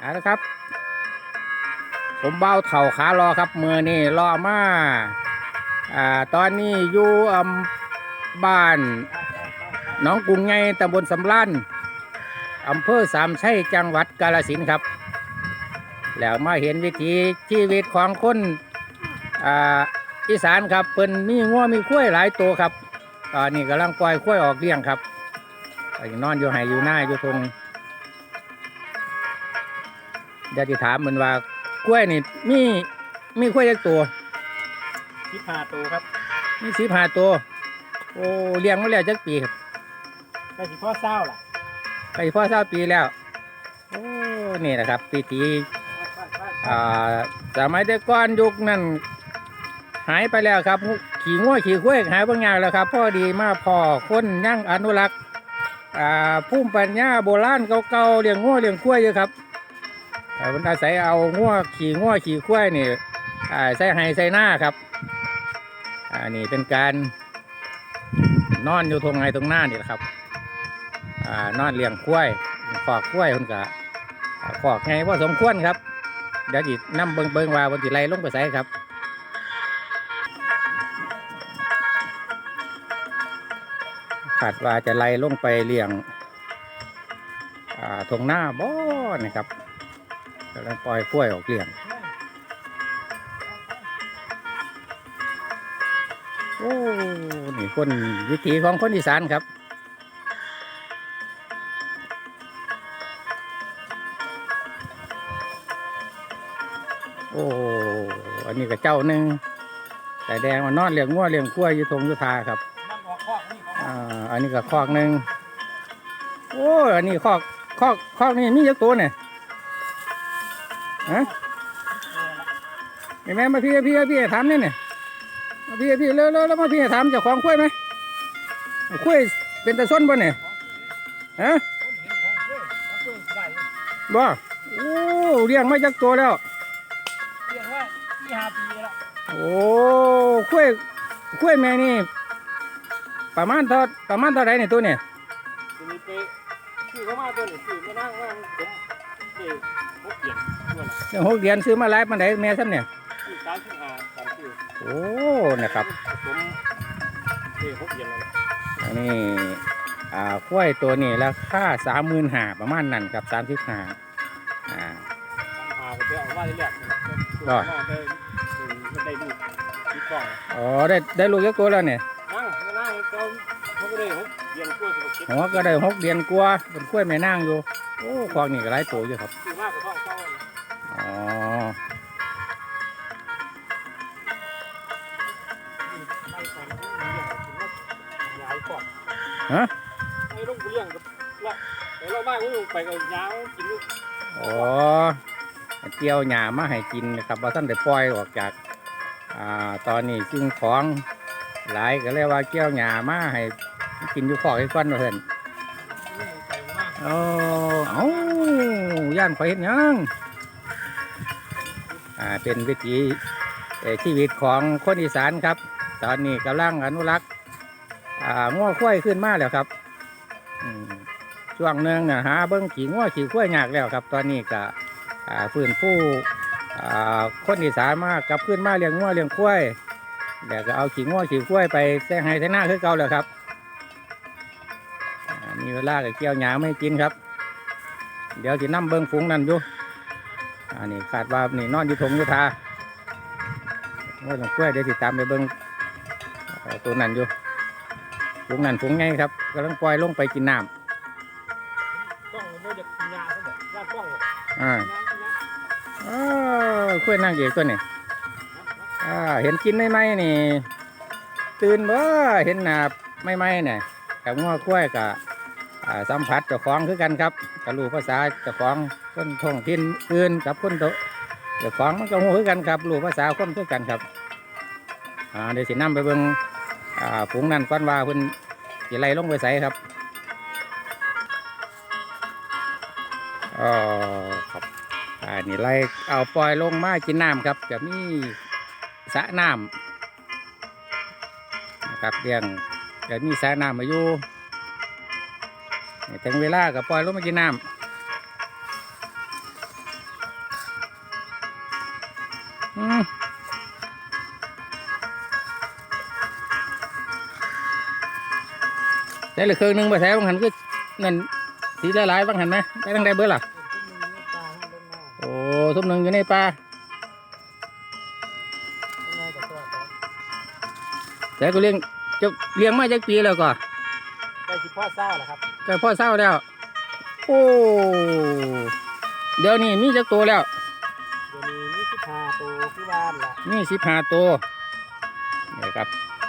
เอาละครับ ผมเบ้าเข่าขารอครับมือนี่รอมาอ่าตอนนี้อยู่อำบ้านหน้องกรุงไงตำบลสำลันอำเภอสามชัยจังหวัดกาฬสินครับ แล้วมาเห็นวิถีชีวิตของคนอ่าอีสานครับเพิ่นมีงัวมีข้วยหลายตัวครับตอนนี้กำลังปล่อยข้วยออกเลี้ยงครับก็ยังนอนอยู่ไห้อยู่หน้าอยู่ทง เดี๋ยวจะถามมันว่ากล้วยนี่มีมีข้วยจักตัวสิบห้าตัวครับมีสิบห้าตัว โอ้เลี้ยงมาแล้วจักปีครับได้สิพ่อเศร้าล่ะไปพ่อเศร้าปีแล้ว โอ้นี่นะครับปีทีอ่าสมัยแต่ก่อนยุคนั้นหายไปแล้วครับ ขี่ง้วขี่ข้วยหายบางอย่างแล้วครับพ่อดีมาพ่อคนยั่งอนุรักษ์อ่าภูมิปัญญาโบราณเก่าๆเลี้ยงง้วเลี้ยงข้วยอยู่ครับอ่า มันอาศัยเอาง้วขี่ง้วขี่ข้วยนี่ใส่ไห้ใส่หน้าครับอ่านี่เป็นการนอนอยู่ตรงไงตรงหน้านี่แหละครับอ่านอนเลี้ยงกล้วยขอกกล้วยคนกะขอกไงว่าสมควรครับ เดี๋ยวจินำเบิงเบิงว่าวันจิไล่ลงไปใส่ครับขาดว่าจะไล่ลงไปเลี้ยงอ่าทงหน้าบ่อนะครับำลังปล่อยกล้วยออกเลี้ยงโอ้นี่คนวิถีของคนอีสานครับโอ้อันนี้ก็เจ้าหนึ่งแต่แดงมานอนเลี้ยงงัวเลี้ยงกล้วยอยู่ทงยุทาครับอ่าอันนี้ก็คอกหนึ่งโอ้อันนี้คอกคอกคอกนี่มีเยอะตัวเนี่ย ฮะแม่แม่มมาพี่พี่พี่ถามนี่เนี่ยมาพี่พี่เร็วเร็วแล้วมาพี่ถามจ้าของกล้วยไหมกล้วยเป็นตะส้นบ่เนี่ยฮะบ่โอ้เลี้ยงไมาจากตัวแล้วเรียกว่าที่หาปีแล้วโอ้กล้วยกล้วยแม่นี่ประมาณเท่าประมาณเท่าไรเนี่ยตัวเนี่ยทีนี้ไปซื้อเข้ามาตัวนี้ซื้อมานั่งว่าผมเด็ก เดี๋ยวหกเดือนซื้อมาหลายปันไดแม่ซ้ำเนี่ยซื้อสามสิบห้าสามซื้อโอ้นะครับผมเด็กพกเกียรแล้วอันนี้อ่ากล้วยตัวนี้ราคาสามหมื่นห้าประมาณนั้นครับสามสิบห้าอ่าสามพาไปเจอเอาว่าได้แรกเลยตัวมาได้มันได้ดูดีกล้องอ๋อได้ได้ลูกยักษ์ตัวแล้วเนี่ยนั่งนั่งเขาเขาก็ได้พกเกียรตัวสุขภาพหัวก็ได้หกเดือนกลัวาเป็นกล้วยแม่นางอยู่โอ้ควางนี่ก็หลายตัวอยู่ครับ ฮะไม่ต้องเลี้ยงกับละแต่เราบ้านก็ไปกับยาวกินลูกอ๋อเจียวหญ้ามาให้กินนะครับว่าท่านได้ปล่อยออกจากอ่าตอนนี้จึงของหลายก็เรียกว่าเจียวหญ้ามาให้กินอยู่ขอกไอ้ก้อนว่าเพิ่นไปมากเอเอาย่านข่อยเห็นยังอ่าเป็นวิถีชีวิตของคนอีสานครับ ตอนนี้กำลังอนุรักษ์ อ่าง้อข้ยขึ้นมาแล้วครับช่วงหนึ่งนะหาเบิ้งขี่ง้อขี่ข้ยยากแล้วครับ ตอนนี้ก็ฟื้นฟูคนอีสานมากกับขึ้นมาเลี้ยงง้อเลี้ยงข้วยแล้วก็เอาขี่ง้อขี่ข้ยไปแซงไห้แซงหน้าคือเก่าแล้วครับมีเวลาก็เกี่ยวหญ้าไม่กินครับ เดี๋ยวจะนั่เบิ้งฝูงนั่นอยู่อันนี้คาดว่านี่นอนอยู่ทงอยู่ทาว่าหลวงกล้ยเดี๋ยวติตามไปเบิ้งตัวนั่นอยู่ ฝูงนั่นฝูงไงครับกำลังปล่อยลงไปกินน้กล้องมันจะกินยาเขาบอกยากล้องำอ่าอ้าวกล้วยนางเอกตัวนี้อ่าเห็นกินไม่ไหมนี่ ตื่นบ่เห็นหนาไม่ไหมเนี่ยกับง้อกล้วยกับอ่าสัมผัสเจ้าของคือกันครับกับรู้ภาษาเจ้าของคนท้องถิ่นอื่นกับคนโตเจ้าของมันก็รู้คือกันครับรู้ภาษาคนคือกันครับอ่าเดี๋ยวสินำไปเบิ่ง อ่าฝูงนั่นก่อนว่าเพิ่นสิไล่ลงไปใส่ครับอ๋อครับอ่านี่ไล่เอาปล่อยลงมากินน้ำครับจะมีสระน้ำนะครับเรียงจะมีสระน้ำมาอยู่ถึงเวลาก็ปล่อยลงมากินน้ำ ได้เหลือเครื่องหนึงไปแท้บางหันก็นั่นสีละลายๆบางหันไหมไปทางใดเบิดล่ะโอ้ทุ่มหนึ่งอยู่ในป่าแต่ก็เลี้ยงจะเลี้ยงมาจากปีแล้วก็ได้สิพ่อเศร้าเหรอครับก็พ่อเศร้าแล้ว โอ้เดี๋ยวนี้มีจักตัวแล้วเดี๋ยวนี้มีสิบห้าตัวที่บ้านละมีสิบห้าตัวนี่ครับ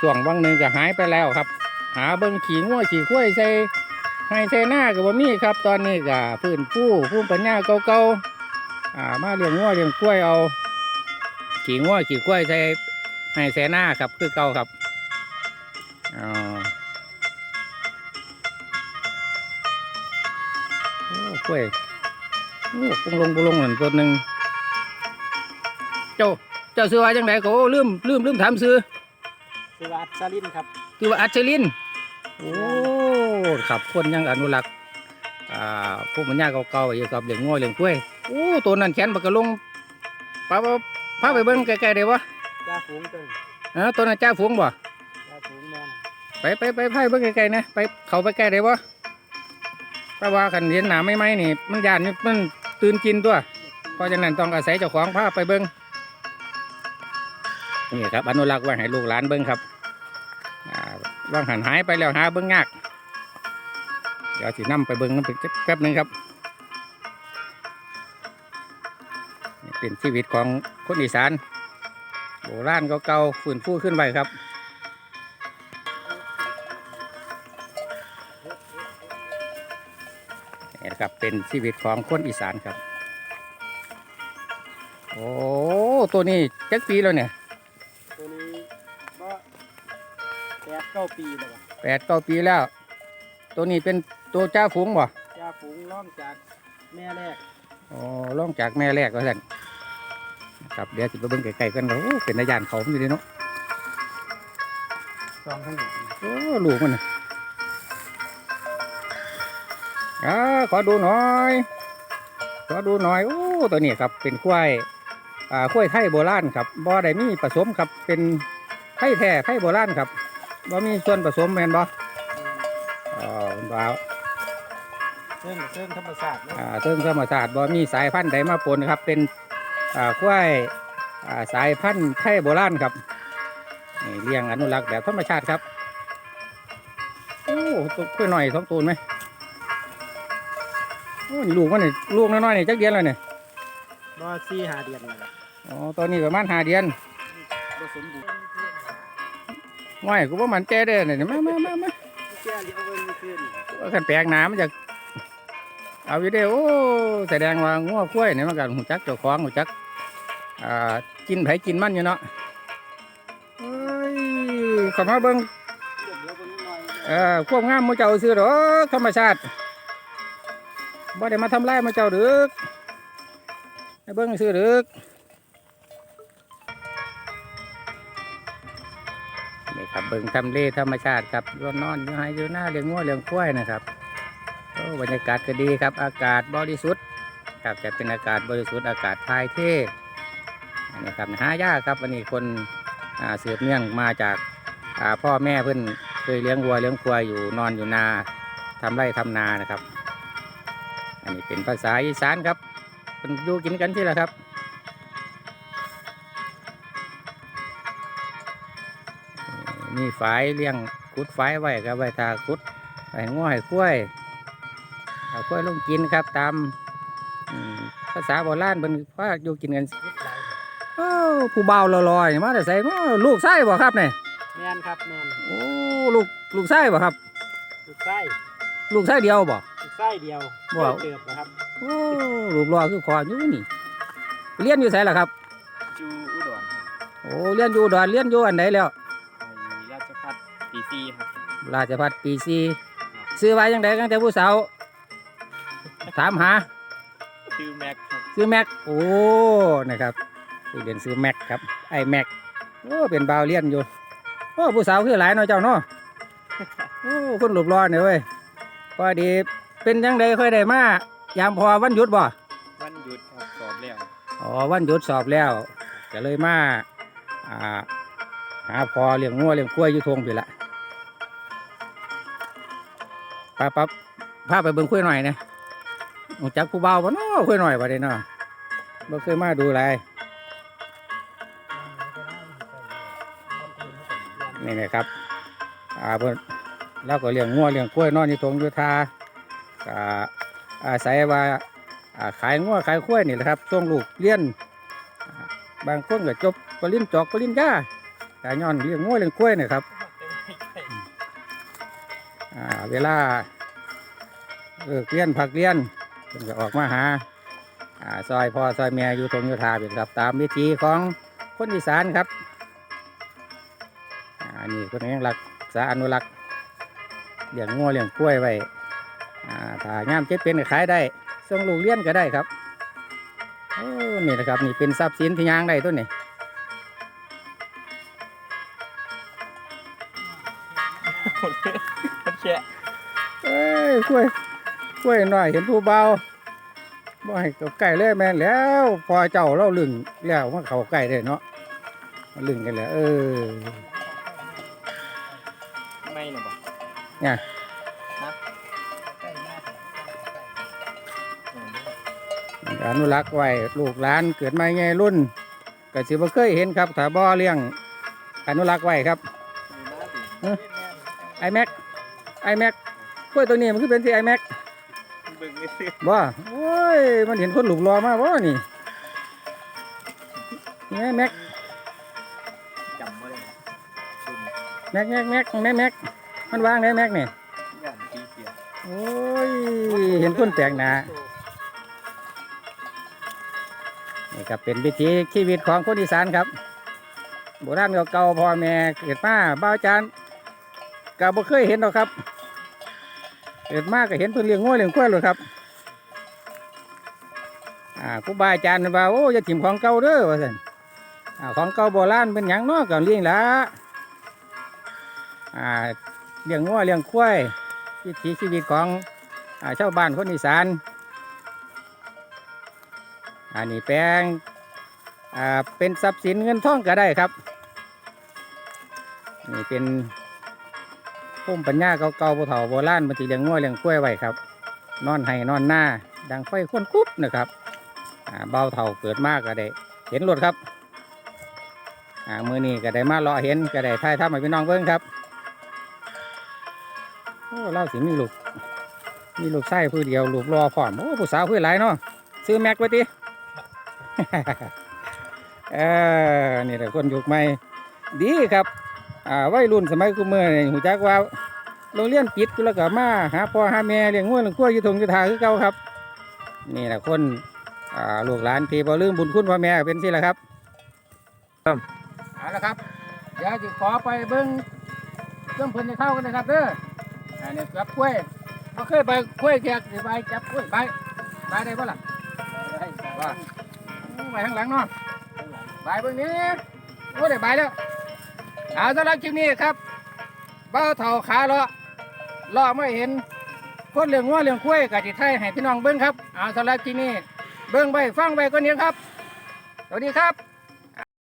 ช่วงวังหนึ่งก็หายไปแล้วครับ หาเบิ้งขี่งัวขี่ข้วยใส่ให้ใส่หน้าก็บ่มีครับ ตอนนี้ก็พื้นผู้ผู้ปัญญาเก่าๆอ่ามาเลี้ยงงัวเลี้ยงกล้วยเอา ขี่งัวขี่ข้วยใส่ให้ใส่หน้าครับคือเก่าครับอ๋อโอ้กล้วยโอ้ปุงลงปุงลงเหมือนตัวหนึ่งเจ้าเจ้าซื้อว่าจังไดก็ลืมลืมลืมถามซื้อคือว่าอัศรินครับ คือว่าอัชลินโอ้ครับคนยังอนุรักษ์อ่าผู้มันยาเก่าๆอยู่กับเลี้ยงงัวเลี้ยงกล้วยโอ้ตัวนั้นแขนบักกะลงป้าป้าพาไปเบิ่งใกล้ๆได้บ่จ้าฝูงเติงเออตัวนั้นจ้าฝูงบ่จ้าฝูงแม่นไปไปไปพาไปเบิ่งไกลๆนะไปเข้าไปใกล้ได้บ่เพราะว่าคันเห็นหนาไม่ไหมๆนี่มันยานนี่มันตื่นกินตัวเพราะฉะนั้นต้องอาศัยเจ้าของพาไปเบิ่งนี่ครับอนุรักษ์ไว้ให้ลูกหลานเบิ่งครับอ่า วางหันหายไปแล้วหาเบิ่งยาก เดี๋ยวสินำไปเบิ่งน้ำผึ้งแป๊บหนึงครับ เป็นชีวิตของคนอีสาน โบราณเก่าๆฟื้นฟูขึ้นไปครับนี่ครับเป็นชีวิตของคนอีสานครับ โอ้ ตัวนี้จักปีแล้วเนี่ย ก้าปีแล้วครับแปดเก้าปีแล้ว ตัวนี้เป็นตัวจ้าฝูงบ่จ้าฝูงล่องจากแม่แรกอ๋อล่องจากแม่แรกก็สั่นครับเดี๋ยวสิไปเบิ่งไกลๆกันว่าโอ้เป็นนายานเขาอยู่ดีเนาะสองทั้งหมดโอ้ลูกมันน่ะอ่าขอดูหน่อย ขอดูหน่อยโอ้ตัวนี้ครับเป็นควายอ่าควายไทยโบราณครับบ่ได้มีผสมครับเป็นไทยแท้ไทยโบราณครับ บ่มีส่วนผสมแม่นบ่อ๋อบ่าวเส้นเส้นธรรมศาสตร์เนาะอ่าเทิงธรรมศาสตร์บ่มีสายพันธุ์ใดมาปนครับ เป็นอ่าควายอ่าสายพันธุ์ไทยโบราณครับนี่เลี้ยงอนุรักษ์แบบธรรมชาติครับโอ้ตัวกล้วยหน่อยสองตัวไหมโอ้นี่ลูกมันนี่ลูกน้อยๆนี่จักเดือนแล้วเนี่ยบ่สี่หาเดือนนี่แหละอ๋อตอนนี้ประมาณห้าเดือนผสมบูรณ์ ง่อยกูว่ามันแก่ได้เนี่ยมามามามาแก่เลี้ยวเงินไม่ขึ้นว่าขันแปลกหนามันจะเอาอยู่เด้โอ้แสดงว่างัวควายเนี่ยมันก็หูจักเจ้าของหูจักอ่ากินไผกินมันอยู่เนาะเอ้ยขมาเบิ่งเดี๋ยวเดี๋ยวเบิ่งหน่อยเอ่อควบงามหมูเจ้าซื้อดอธรรมชาติบ่ได้มาทำลายหมูเจ้าเดึกให้เบิ่งซื้อเดึกนี่ครับ เบิ่งทำเลธรรมชาติครับรนนอนอยู่ไฮอยู่หน้าเลี้ยงงัวเลี้ยงควยนะครับโอ้บรรยากาศก็ดีครับ อากาศบริสุทธิ์ครับจะเป็นอากาศบริสุทธิ์อากาศทายเทอันนี้ครับหายากครับวันนี้คนอ่าสืบเนื่องมาจากาพ่อแม่เพิ่นเคยเลี้ยงวัวเลี้ยงควายอยู่นอนอยู่นาทำไร่ทำนานะครับ อันนี้เป็นภาษาอีสานครับเพิ่นอยู่กินกันที่ละครับ นี่ฝายเลี้ยงขุดฝายไว้ครับไว้ทาขุดไว้ง้อให้ควายเอาควายลงกินครับ ตามอืมภาษาโบราณเพิ่นว่าอยู่กินกันนิดหลายโอ้ผู้เบาวลอยๆมาแต่ใส่มาลูกไส้บ่ครับเนี่ยแม่นครับแม่นโอ้ลูกลูกไส้บ่ครับ ลูกไส้ลูกไส้เดียวบ่ลูกไส้เดียวว้าวเติบนะครับโอ้ลูกรอคือคออยู่นี่เรียนอยู่ไสล่ะครับจูอุดรครับโอ้เรียนอยู่อุดอนเรียนอยู่อันไหนแล้ว รับราชพัฒปีซีซื้อไว้ยังไงตั้งแต่ผู้สาวถามหาชื่อแม็กครับซื้อแม็กโอ้นะครับที่เรียนซื้อแม็กครับไอแม็กโอ้เป็นบาวเรียนอยู่โอ้ผู้สาวคือหลายเนาะเจ้าเนาะโอ้คนหลบรอเนี่ยเว้ยพอดีเป็นยังไงค่อยได้มายามพอวันหยุดบ่วันหยุดครับสอบแล้วอ๋อวันหยุดสอบแล้วก็เลยมาอ่าหาพอเลี้ยงงัวเลี้ยงกล้วยอยู่ทงไปละ ปั๊บปั๊บพาไปเบิ่งกล้ยหน่อยนะรู้จักผู้เบาปะเนาะกล้ยหน่อยปะเด้เนาะบ่เคยมาดูไรนี่นะครับอ่าเพิ่นเราก็เลี้ยงงัวเลี้ยงกล้วยนอนอยู่ทงอยู่ทาก็อาศัยว่าอ่าขายงัวขายกล้วยนี่แหละครับช่วงลูกเลี้ยนบางคนก็จบปริญจอกปริญญาแต่ย้อนเลี้ยงงัวเลี้ยงกล้วยนี่ครับ เวลาเลิกเรียนพักเรียนเพิ่นก็ออกมาหาซอยพ่อซอยแม่อยู่ตรงยุทธาเป็นครับตามวิธีของคนอีสานครับอ่านี่คนยังรักษาอนุรักษ์เลี้ยงงัวเลี้ยงกล้วยไว้อ่าถ้างามเจ็บเป็นก็ขายได้ส่งลูกเรียนก็ได้ครับโอ้นี่นะครับนี่เป็นทรัพย์สินที่ยางได้ตัวนี้ อ้ยกล้วยกล้วยหน่อยเห็นผู้เบาบ่ให้เข้าใกล้เลยแม่นแล้ว พอเจ้าเล่าลึงแล้วมาเข้าใกล้ได้เนาะมาลึงกันแล้ว เออไม่นะบอกเนี่ยอืมอนุรักษ์ไว้ลูกหลานเกิดมาไงรุ่นก็สิบ่เคยเห็นครับถ้าบ่เลี้ยงอนุรักษ์ไว้ครับไอแม็กไอแม็ก กล้วยตัวนี้มันคือเป็นที่ไอแม็กเบิ่งไม่ซื้อบ่โอ้ย มันเห็นคนหลุมรอมาบ่นี่นี่ไอ้แม็กจำไม่ได้นะซุ่มแม็กแม็กแม็กแม็กแม็กมันวางได้แม็กนี่ย่านตีเสียโอ้ย เห็นคนแปลกหน้านี่ครับเป็นวิถีชีวิตของคนอีสานครับ โบราณเก่าๆพ่อแม่เกิดมาบ้าวจานก็บ่เคยเห็นหรอกครับ เกิดมากก็เห็นเพิ่นเลี้ยงงูเลี้ยงควายเลยครับอ่าครูบาอาจารย์ว่าโอ้ยถิ่มของเก่าเด้อว่าซั่นอ่าของเก่าโบราณเป็นหยังเนาะก็เลี้ยงละอ่าเลี้ยงงูเลี้ยงควายวิถีชีวิตของอ่าชาวบ้านคนอีสานอันนี้แปลงอ่าเป็นทรัพย์สินเงินทองก็ได้ครับนี่เป็น ภูมิปัญญาเก่าๆโบเฒ่าโบราณมันสิเลี้ยงงัวเลี้ยงกล้วยไว้ครับ นอนให้นอนหน้า ดังไฟควนคุบนะครับอ่าเบาเฒ่าเกิดมากก็ได้ เห็นรถครับอ่ามือนี้ก็ได้มารอเห็นก็ได้ถ่ายทำให้พี่น้องเบิ่งครับโอ้เล่าสิมีลูกมีลูกชายผู้เดียวลูกรอพร้อมโอ้ผู้สาวผู้หลายเนาะซื้อแม็กไว้ติเออนี่แหละคนยุคใหม่ดีครับ อ่าวัยรุ่นสมัยกูเมื่อนี่หูจักว่าโรงเรียนปิดแล้วก็มาหาพ่อหาแม่เลี้ยงงัวเลี้ยงกล้วยอยู่ทงอยู่ทาคือเก่าครับ นี่แหละคนอ่าลูกหลานที่บ่ลืมบุญคุณพ่อแม่เป็นสิแหละครับเอาละครับเดี๋ยวจะขอไปเบิ้งเครื่องเพิ่นจะเข้ากันนะครับเด้ออันนี้จับกล้วยบ่เคยไปกล้วยแขกสิไปจับกล้วยไปไปได้บ่ล่ะว่าโอ้ไปข้างหลังเนาะไปเบิ่งนี้โอ้ได้ไปแล้ว เอาสำหรับคลิปนี้ครับเบ้าเท่าขาเลาะเลาะไม่เห็นคนเหลืองง้วเหลืองควายกะจิไทยให้พี่น้องเบิ้งครับเอาสำหรับคลิปนี้เบิ้งไปฟังไปก็นี้ครับสวัสดีครับ